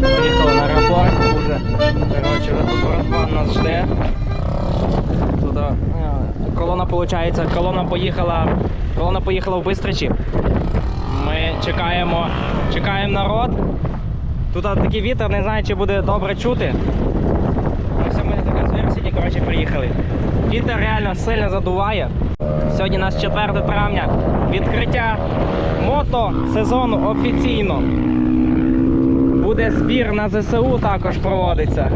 Приїхали на аеропорт уже. Тут братва нас жде. Тут е, колона, виходить, колона поїхала. Колона поїхала в Бистричі. Ми чекаємо, чекаємо народ. Тут такий вітер, не знаю, чи буде добре чути. Ось ми Версіті, коротше, приїхали. Вітер реально сильно задуває. Сьогодні у нас 4 травня. Відкриття мотосезону офіційно. Буде збір на ЗСУ також проводиться.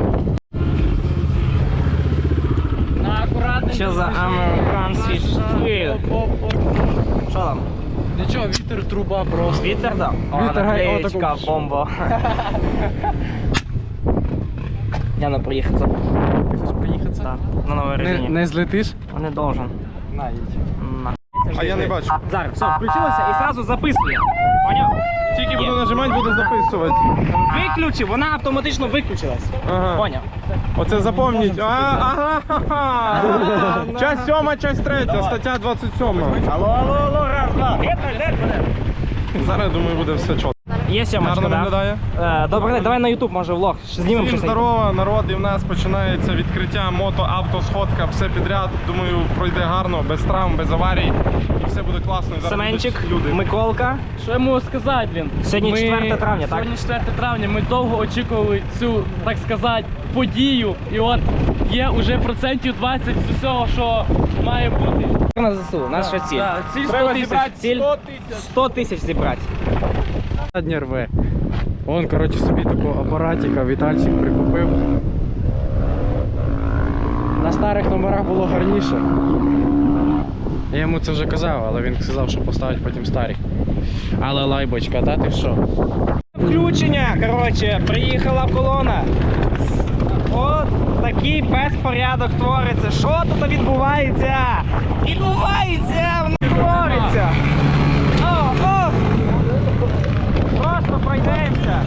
На. Що за американський стиль? Що там? Нічого, вітер труба просто. Вітер там? О, Вітер, наклеєчка, бомба. Яна приїхати. Хочеш приїхатися? Так, на новій Не, не злетиш? Не должен. На, їдь. На. А я не бачу. Зараз, все, включилося і зразу записує. Поняв? Тільки буду нажимати, буду записувати. Виключив, вона автоматично виключилась. Ага. Поняв? Оце запомніть. А, ага, ага. Часть сьома, часть третя, стаття 27. Алло, алло, алло, раз, два. Зараз, думаю, буде все чітко. Є сьомочка, Гарно да? виглядає. Е, Добрий день, давай на YouTube, може влог. Знімемо Всім щось. здорово, народ, і в нас починається відкриття мото, авто, сходка, все підряд. Думаю, пройде гарно, без травм, без аварій. І все буде класно. І зараз Семенчик, будуть люди. Миколка. Що я можу сказати, блін? Сьогодні 4 травня, так? Сьогодні 4 травня. Ми довго очікували цю, так сказати, подію. І от є уже процентів 20 з усього, що має бути. На ЗСУ, наша ціль. Да, ціль 100 Треба тисяч. зібрати ціль 100 тисяч. 100 тисяч зібрати. Задні рве. Он, коротше, собі такого апаратика Вітальчик прикупив. На старих номерах було гарніше. Я йому це вже казав, але він сказав, що поставить потім старі. Але лайбочка, та ти що? Включення, коротше, приїхала колона. От такий безпорядок твориться. Що тут відбувається? Відбувається! воно Твориться! О, о! Просто пройдемося.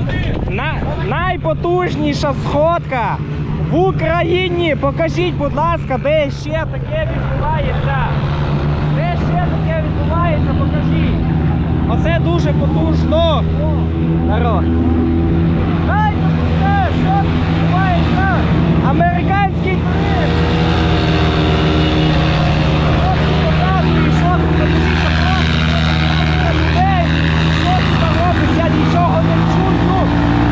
На, найпотужніша сходка в Україні. Покажіть, будь ласка, де ще таке відбувається. Де ще таке відбувається, покажіть. Оце дуже потужно. Народ. Дай посмотри, що відбувається. Американський. Хлопці що тут подивіться просто. Людей, що тут робиться, нічого не чую.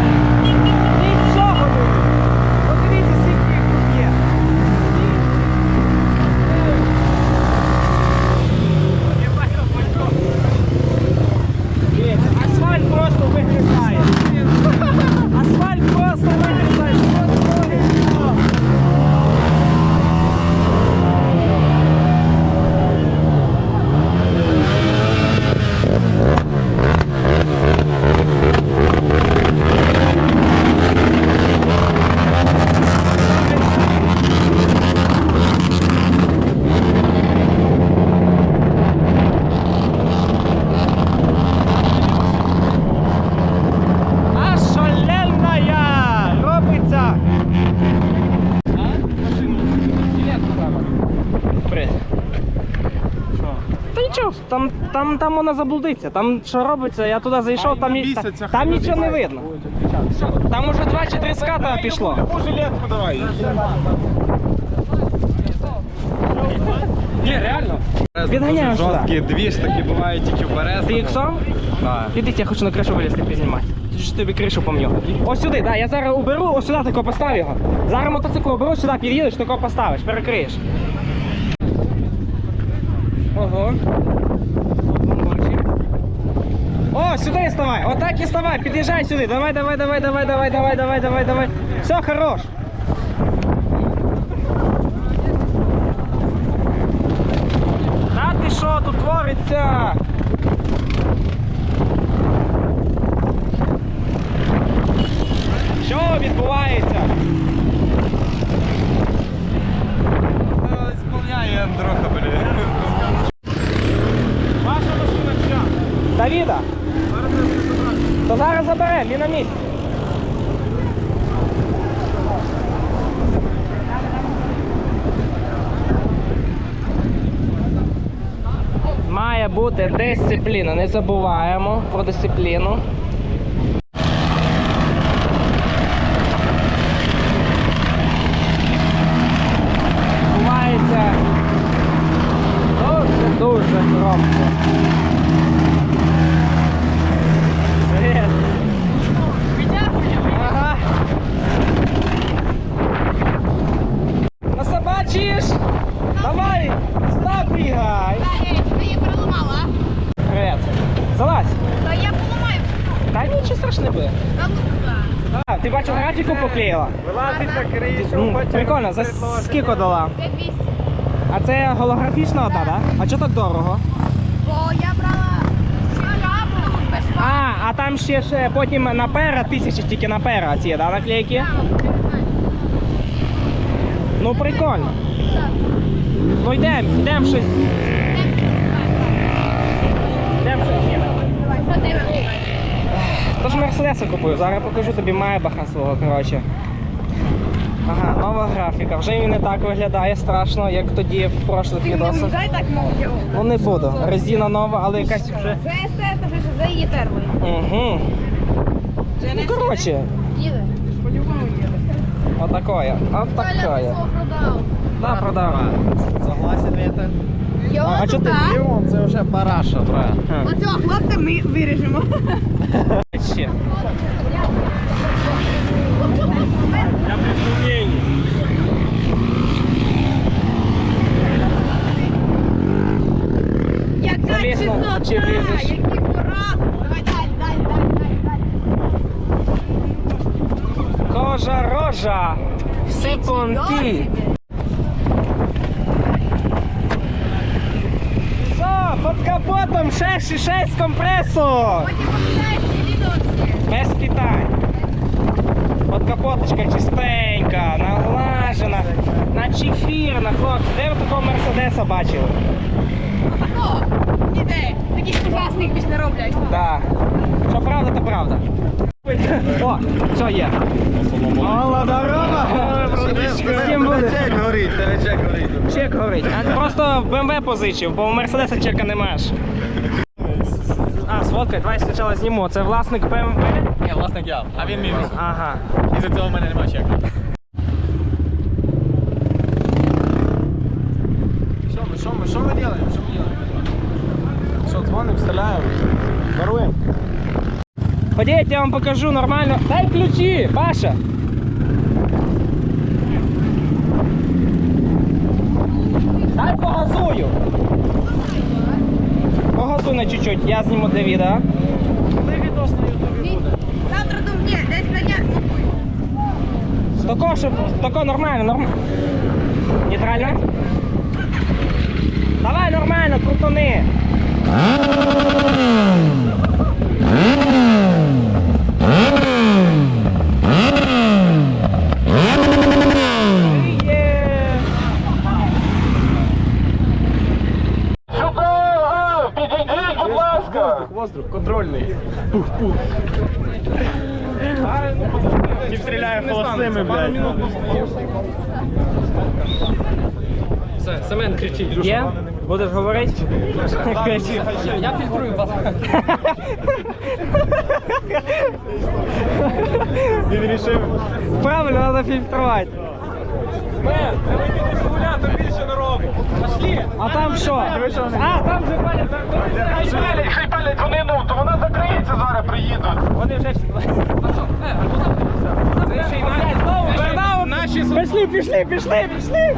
Там, там, вона заблудиться. Там що робиться, я туди зайшов, там, ні- та- там нічого не видно. Там уже два чи три ската пішло. Жилетку давай. Ні, реально. Відганяємо сюди. Жорсткі дві ж такі бувають тільки в Березі. Ти іксом? Так. Я хочу на кришу вилізти познімати. Тоді ж тобі кришу помню. Ось сюди, да, я зараз уберу, ось сюди тако постав його. Зараз мотоцикл уберу, сюди під'їдеш, тако поставиш, перекриєш. Ого. О, сюди ставай, отак і ставай, під'їжджай сюди. Давай, давай, давай, давай, давай, давай, давай, давай, давай. Все, хорош. Та ти що тут твориться? Що відбувається? Сповняє Андроха, блін. Ваша машина чия? Давіда. То він на місці. Має бути дисципліна. Не забуваємо про дисципліну. Бувається дуже дуже громко. Привіт. Ага. Ну все бачиш? Давай, сюди бігай. Та я переламала. Привіт. Залазь. Та я поламаю. Та нічого страшного не буде. Та ну туди. А, ти бачив графіку поклеїла? Вилазить на кришу, Ну, потім прикольно, за скільки дала? 5200. А це голографічна одна, так? Да? А чого так дорого? Бо я брала шикарну без А, а там ще ж е, потім на пера тисячі тільки на пера ці, да, наклейки? Ну прикольно. Ну йдемо, йдемо щось. Йдемо щось. Тож Мерседеса купив, зараз покажу тобі Майбаха свого, коротше. Ага, нова графіка. Вже він не так виглядає страшно, як тоді в прошлих відосах. так мовчав. Ну не буду. Резина нова, але якась вже. Це естета, вже за її термін. Угу. Ну коротше, Їде. По-любому їде. ти продав. Да, продав. Согласен, Вітер? Йо, А чо ти так. Ліон це вже параша, брат. Оцього хлопця ми виріжемо. Ще. Чи влізеш? який порад. Давай, дай, дай, дай, дай, дай. Кожа рожа. Сипунти. Все, під капотом 6,6 компресу. Потім покидаєш. Без питань. От капоточка чистенька, наглажена, наче фірна, хлопці. Де ви такого мерседеса бачили? О, іде. Таких ужасних більш не роблять. Да. Що правда, то правда. О, що є? Алла, здорово! З ким буде? горить, теречек горить. Чек горить. А просто в БМВ позичив, бо у Мерседеса чека не маєш. А, сфоткай, давай спочатку зніму. Це власник БМВ? Ні, власник я, а він мінус. Ага. І за цього в мене немає чека. Що ми, що ми, що ми робимо? Що, стріляємо? Воруємо? Ходіть, я вам покажу нормально. Дай ключі, Паша. Дай погазую. Погазуй на чуть-чуть, я зніму для відео. Ні. Завтра до мене, десь на днях купуй. Тако, щоб тако нормально, нормально. Нейтрально? Давай нормально, крутони. Є. Воздух, контрольний. Ті стріляє холостими, блядь. Все, Семен кричить. Є? Будеш говорити? Кричи. Я фільтрую вас. Він рішив. Правильно, треба фільтрувати. Мен, треба йти гуляти, більше не робимо. Пошли. А там що? А, там же палять. Хай палять, хай палять, вони, ну, то вона закриється зараз, приїдуть. Вони вже всі. Це ще й. Наші Пішли, пішли, пішли, пішли.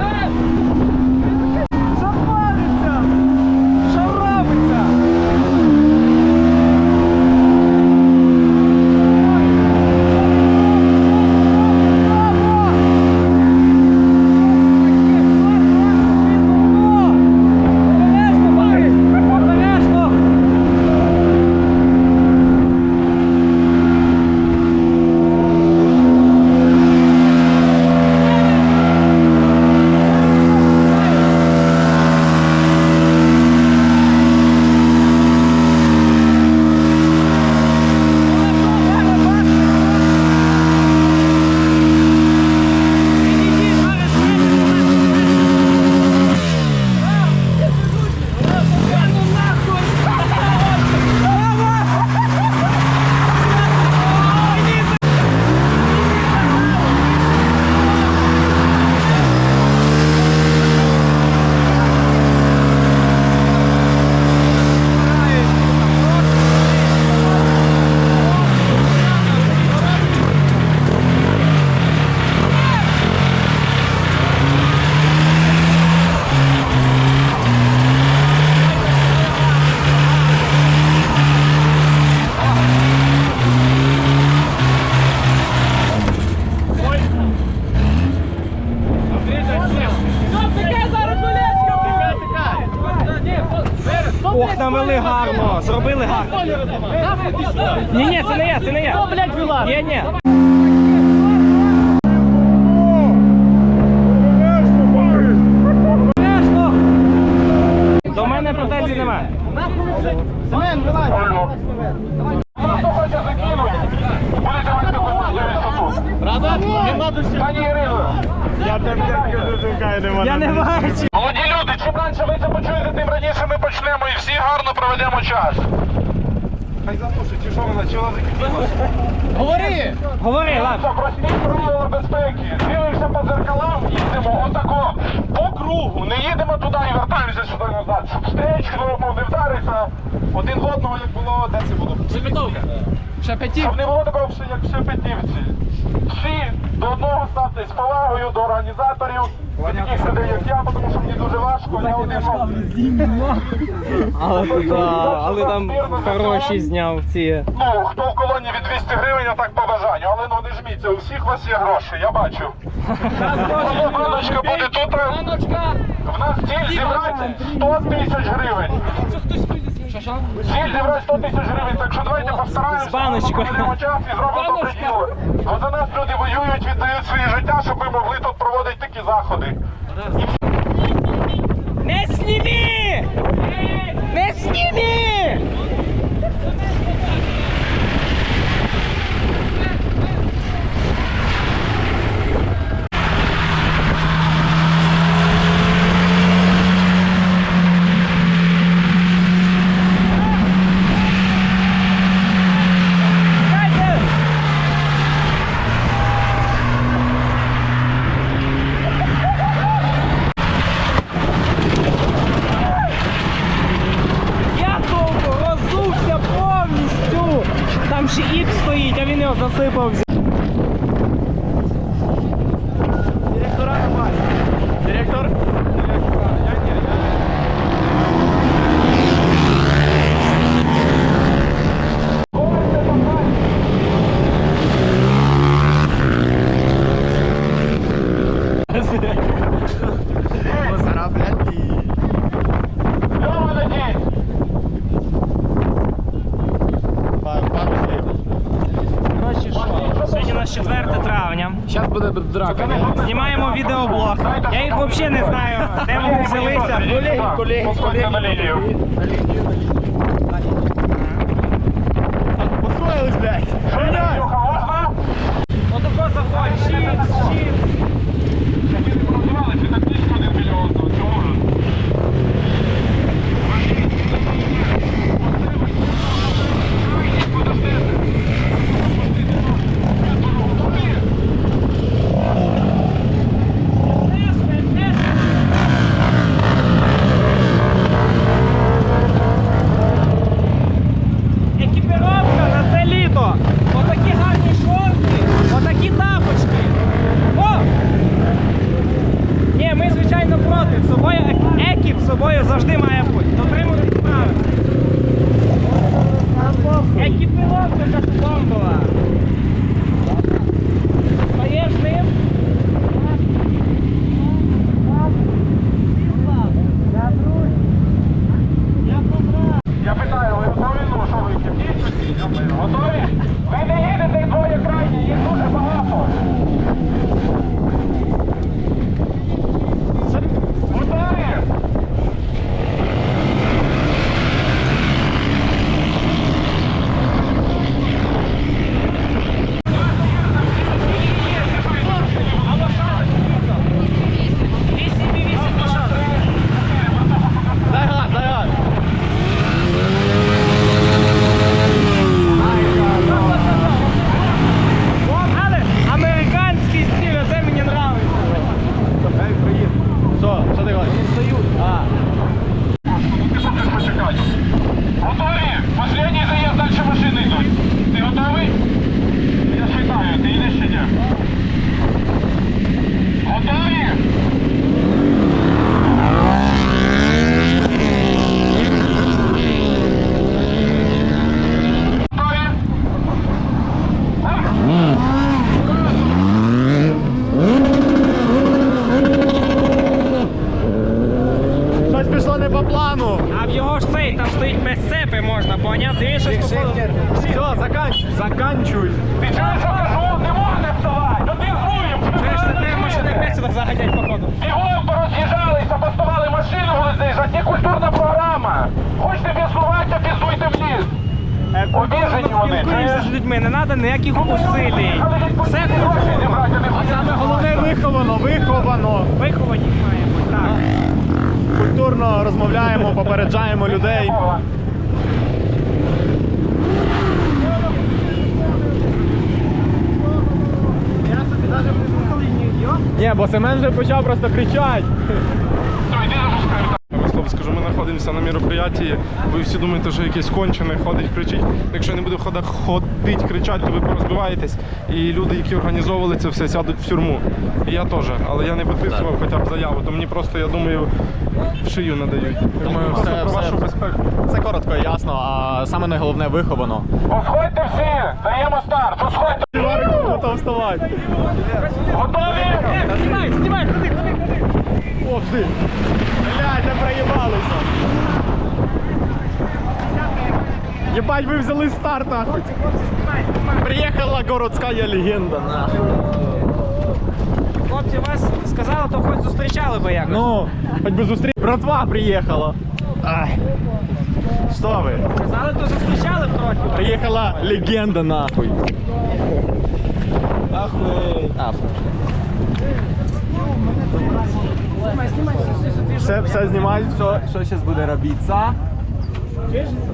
Ох, навели гарно. Зробили гарно. Ні, ні, це не я, це не я. Ні, ні. До мене претензій немає. Семен. Я не бачу. Молоді люди, чим раніше ви це почуєте, тим почнемо і всі гарно проведемо час. Хай запушить, чи що вона, вона закипілася? Говори! Говори, ладно. Прості правила безпеки. Дивимося по дзеркалам, їдемо отако по кругу. Не їдемо туди і вертаємося сюди назад. Щоб встречку не вдариться один в одного, як було, де це було? Шепетовка. Шепетів. Щоб не було такого, як в Шепетівці. Всі до одного ставтесь з повагою до організаторів, таких людей, як я, тому що мені дуже важко, я один мав. Але, да, але там хороші зняв ці. Ну, хто в колоні від 200 гривень, а так по бажанню, але ну не жміться, у всіх у вас є гроші, я бачу. Баночка буде тут. В нас ціль зібрати 100 тисяч гривень. Ціль зібрати 100 тисяч гривень, так що давайте постараємося. З баночкою. проведемо час і зробимо добре діло. Бо за нас люди воюють, віддають своє життя, щоб ми могли тут проводити такі заходи. Не сніми! Не сніми! Я довго розувся повністю. Там ще іп стоїть, а він його засипав. Директора немає. Директор? Льова надій! Коротше, що? Сьогодні у нас 4 травня. Зараз буде драка. Знімаємо відеоблог. Я їх взагалі не знаю, де вони взялися. Колеги, колеги, на стану. А в його ж цей там стоїть без цепи можна, поняти. Дивіться, що Все, заканчуй. Заканчуй. Ти чуєш, що кажу? Не можна вставати. Та ти зруєм. Чуєш, ти треба машини п'ять сюди заганять, походу. Бігом пороз'їжджалися, поставали машину лежиш, а ті культурна програма. Хочете піснуватися, піснуйте в ліс. Е, Обіжені вони. Людьми, не треба ніяких усилій. Все культурно. А саме головне виховано, виховано. Виховані має так. Культурно розмовляємо, попереджаємо людей. Ні, бо Семен вже почав просто кричати. Скажу, ми знаходимося на мероприятии. Ви всі думаєте, що якийсь кончений ходить, кричить. Якщо не буде хода ходить, кричати, то ви порозбиваєтесь. І люди, які організовували це все, сядуть в тюрму. І я теж. Але я не підписував хоча б заяву, то мені просто, я думаю, в шию надають. Думаю, все- все, про все- вашу безпеку. Це коротко ясно, а саме найголовне виховано. Посходьте всі! Даємо старт! Посходьте! Готов вставати. Готові? Знімай, знімай, ходи, ходи, ходи. О, жди. Блядь, не проїбалися. Єбать, ви взяли старт, нахуй. Приїхала городська легенда, нахуй. Хлопці, вас сказали, то хоч зустрічали би якось. Ну, хоч би зустріч. Братва приїхала. Ай. Що ви? Сказали, то зустрічали б трохи. Приїхала легенда, нахуй. Ахуй. Все, все знімають, що, що зараз буде робитися.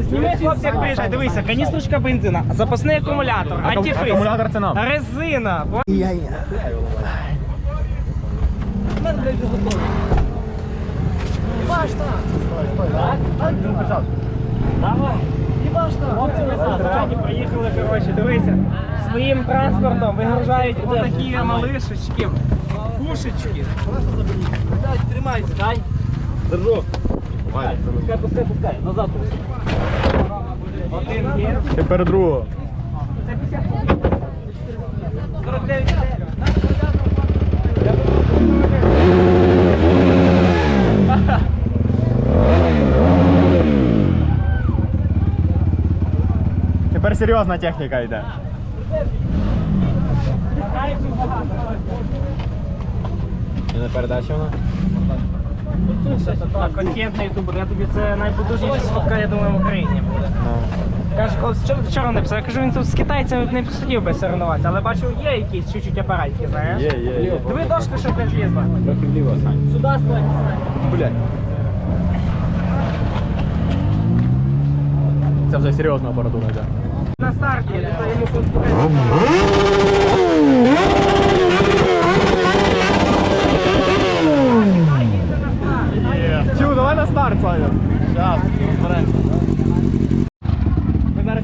Зніми, хлопці, як приїжджає. Дивися, каністрочка бензина, запасний акумулятор, антифриз, Акумулятор це нам. резина. Хлопці ми сьогодні приїхали, коротше, дивися, своїм транспортом вигружають отакі малишечки, пушечки. Тримайте, дай. Держу. Пускай, пускай, пускай, назад. Один є. Тепер другого. 49 Тепер серйозна техніка йде. Не передача вона? Так, контент на ютубер. Я тобі це найпотужніша сфотка, я думаю, в Україні буде. Каже, що ти вчора написав? Я кажу, він тут з китайцями не посидів би соревнуватися, але бачу, є якісь чуть-чуть апаратики, знаєш? Є, є, є. Диви дошка, щоб не злізла. Трохи вліво, Сань. Сюди стой. Блядь. Це вже серйозна апаратура йде. На старті, тут йому. Чу, давай на старт, Саня. Зараз, зберемося.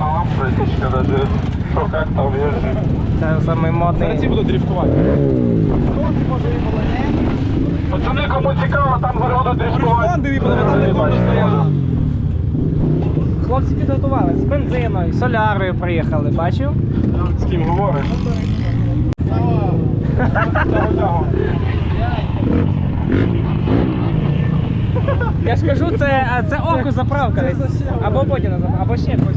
О, що там? Що якісь бандити приїхали. Це самий модний. буду дрифтувати. Пацани, кому цікаво, там зараз будуть дрифтувати. Хлопці підготувалися з бензиною, солярою приїхали, бачив? З ким говориш? Я ж кажу, це, це око заправка. Або Бодіна заправка, або ще якось.